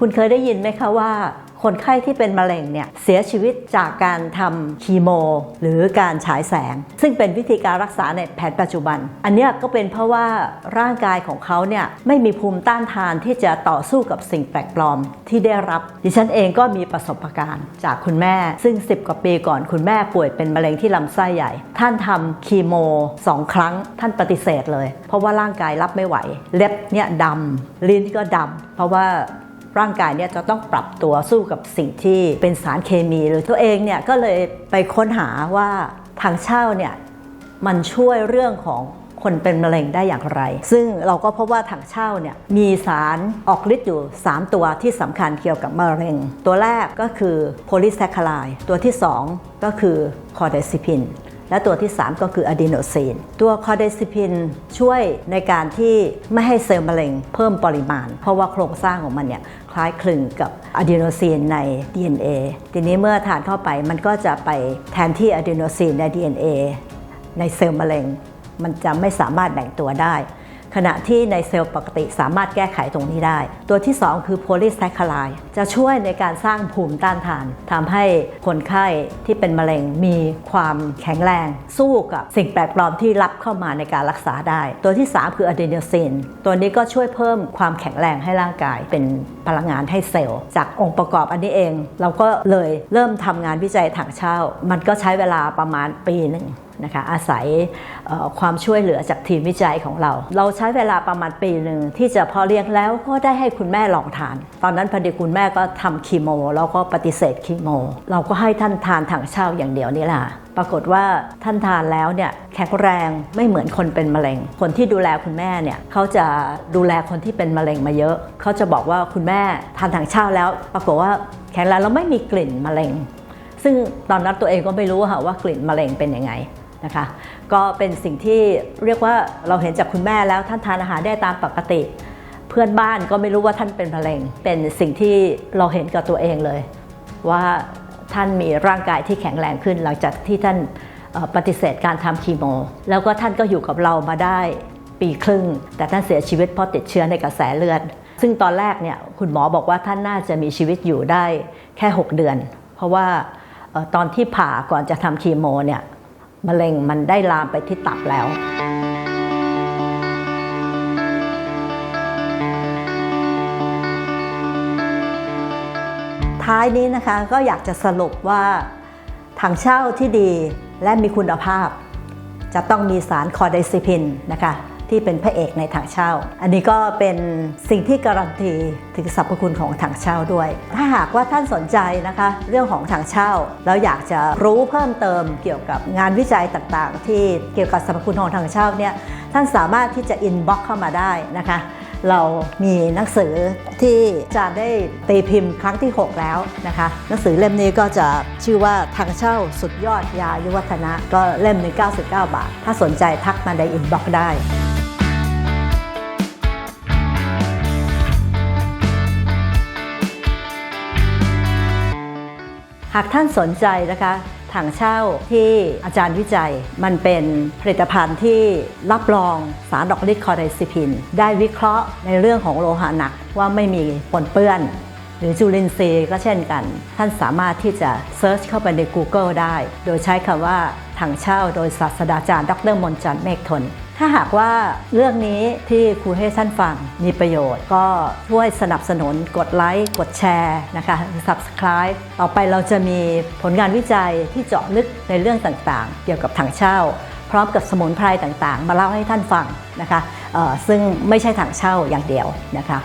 คุณเคยได้ยินไหมคะว่าคนไข้ที่เป็นมะเร็งเนี่ยเสียชีวิตจากการทำคีโม หรือการฉายแสง ซึ่งเป็นวิธีการรักษาในแผนปัจจุบัน อันนี้ก็เป็นเพราะว่าร่างกายของเขาเนี่ยไม่มีภูมิต้านทานที่จะต่อสู้กับสิ่งแปลกปลอมที่ได้รับ ดิฉันเองก็มีประสบการณ์จากคุณแม่ ซึ่ง 10 กว่าปีก่อนคุณแม่ป่วยเป็นมะเร็งที่ลำไส้ใหญ่ ท่านทำคีโมสองครั้ง ท่านปฏิเสธเลย เพราะว่าร่างกายรับไม่ไหว เล็บเนี่ยดำลิ้นก็ดำเพราะว่า ร่างกายเนี่ยจะต้องปรับตัวสู้กับสิ่งที่เป็นสารเคมีหรือตัวเองเนี่ยก็เลยไปค้นหาว่าทางเช่าเนี่ยมันช่วยเรื่องของคนเป็นมะเร็งได้อย่างไร ซึ่งเราก็พบว่าถังเช่าเนี่ยมีสารออกฤทธิ์อยู่ 3 ตัวที่สำคัญเกี่ยวกับมะเร็ง ตัวแรกก็คือโพลีแซคคาไลตัวที่ 2 ก็คือคอเดซิพิน และตัวที่ 3 ก็คืออะดีโนซีน ตัวคอเดซิพินช่วยในการที่ไม่ให้เซลล์มะเร็งเพิ่มปริมาณ เพราะว่าโครงสร้างของมันเนี่ย คล้ายคลึงกับอะดีโนซีนใน DNA ทีนี้เมื่อทานเข้าไปมันก็จะไปแทนที่อะดีโนซีนใน DNA ในเซลล์มะเร็ง มันจะไม่สามารถแบ่งตัวได้ ขณะที่ในเซลล์ปกติสามารถแก้ไขตรงนี้ได้ ตัวที่ 2 คือโพลีแซคคาไลจะช่วยในการสร้างภูมิต้านทานทำให้คนไข้ที่เป็นมะเร็งมีความแข็งแรง สู้กับสิ่งแปลกปลอมที่รับเข้ามาในการรักษาได้ ตัวที่ 3 คืออะดีโนซินตัวนี้ก็ช่วยเพิ่มความแข็งแรงให้ร่างกาย เป็นพลังงานให้เซลล์ จากองค์ประกอบอันนี้เอง เราก็เลยเริ่มทำงานวิจัยถังเช่า มันก็ใช้เวลาประมาณปีหนึ่ง นะคะอาศัยความช่วยเหลือจากทีมวิจัยของเรา เราใช้เวลาประมาณปีหนึ่งที่จะพอเลี้ยงแล้วก็ได้ให้คุณแม่ลองทาน ตอนนั้นพอดีคุณแม่ก็ทำคีโมแล้วก็ปฏิเสธคีโม เราก็ให้ท่านทานถังเช่าอย่างเดียวนี่แหละปรากฏว่าท่านทานแล้วเนี่ยแข็งแรงไม่เหมือนคนเป็นมะเร็ง คนที่ดูแลคุณแม่เนี่ยเขาจะดูแลคนที่เป็นมะเร็งมาเยอะ เขาจะบอกว่าคุณแม่ทานถังเช่าแล้ว ปรากฏว่าแข็งแรงแล้วไม่มีกลิ่นมะเร็ง ซึ่งตอนนั้นตัวเองก็ไม่รู้ค่ะว่ากลิ่นมะเร็งเป็นยังไง นะคะก็เป็นสิ่งที่เรียกว่าเราเห็นจากคุณแม่แล้วท่านทานอาหารได้ตามปกติ เพื่อนบ้านก็ไม่รู้ว่าท่านเป็นมะเร็ง เป็นสิ่งที่เราเห็นกับตัวเองเลย ว่าท่านมีร่างกายที่แข็งแรงขึ้น หลังจากที่ท่านปฏิเสธการทำคีโม แล้วก็ท่านก็อยู่กับเรามาได้ปีครึ่ง แต่ท่านเสียชีวิตเพราะติดเชื้อในกระแสเลือด ซึ่งตอนแรกเนี่ยคุณหมอบอกว่าท่านน่าจะมีชีวิตอยู่ได้แค่ 6 เดือน เพราะว่าตอนที่ผ่าก่อนจะทำคีโมเนี่ย มะเร็งมันได้ลามไปที่ตับแล้ว ท้ายนี้นะคะก็อยากจะสรุปว่าถังเช่าที่ดีและมีคุณภาพ จะต้องมีสารคอร์ไดซิพินนะคะ ที่เป็นพระเอกในถังเช่า อันนี้ก็เป็นสิ่งที่การันตีถึงสรรพคุณของถังเช่าด้วย ถ้าหากว่าท่านสนใจนะคะ เรื่องของถังเช่าแล้วอยากจะรู้เพิ่มเติมเกี่ยวกับงานวิจัยต่างๆ ที่เกี่ยวกับสรรพคุณของถังเช่าเนี่ยท่านสามารถที่จะอินบ็อกเข้ามาได้นะคะเรามีหนังสือที่จะได้ตีพิมพ์ครั้งที่ 6 แล้วนะคะ หนังสือเล่มนี้ก็จะชื่อว่าทางเช่าสุดยอดยายุวัฒนะ ก็เล่มหนึ่ง99 บาท ถ้าสนใจทักมาในอินบ็อกซ์ได้ หากท่านสนใจนะคะถังเช่าที่อาจารย์วิจัย มันเป็นผลิตภัณฑ์ที่รับรองสารดอกฤทธิ์คอไดซิพิน ได้วิเคราะห์ในเรื่องของโลหะหนักว่าไม่มีปนเปื้อน หรือจุลินทรีย์ก็เช่นกัน ท่านสามารถที่จะเซิร์ชเข้าไปใน Google ได้ โดยใช้คำว่าถังเช่าโดยศาสตราจารย์ ดรมนจันเมฆทน ถ้าหากว่าเรื่องนี้ที่ครูให้ท่านฟังมีประโยชน์ ก็ช่วยสนับสนุนกดไลค์ กดแชร์นะคะ Subscribe ต่อไปเราจะมีผลงานวิจัยที่เจาะลึกในเรื่องต่างๆ เกี่ยวกับถังเช่า พร้อมกับสมุนไพรต่างๆ มาเล่าให้ท่านฟังนะคะซึ่งไม่ใช่ถังเช่าอย่างเดียวนะคะ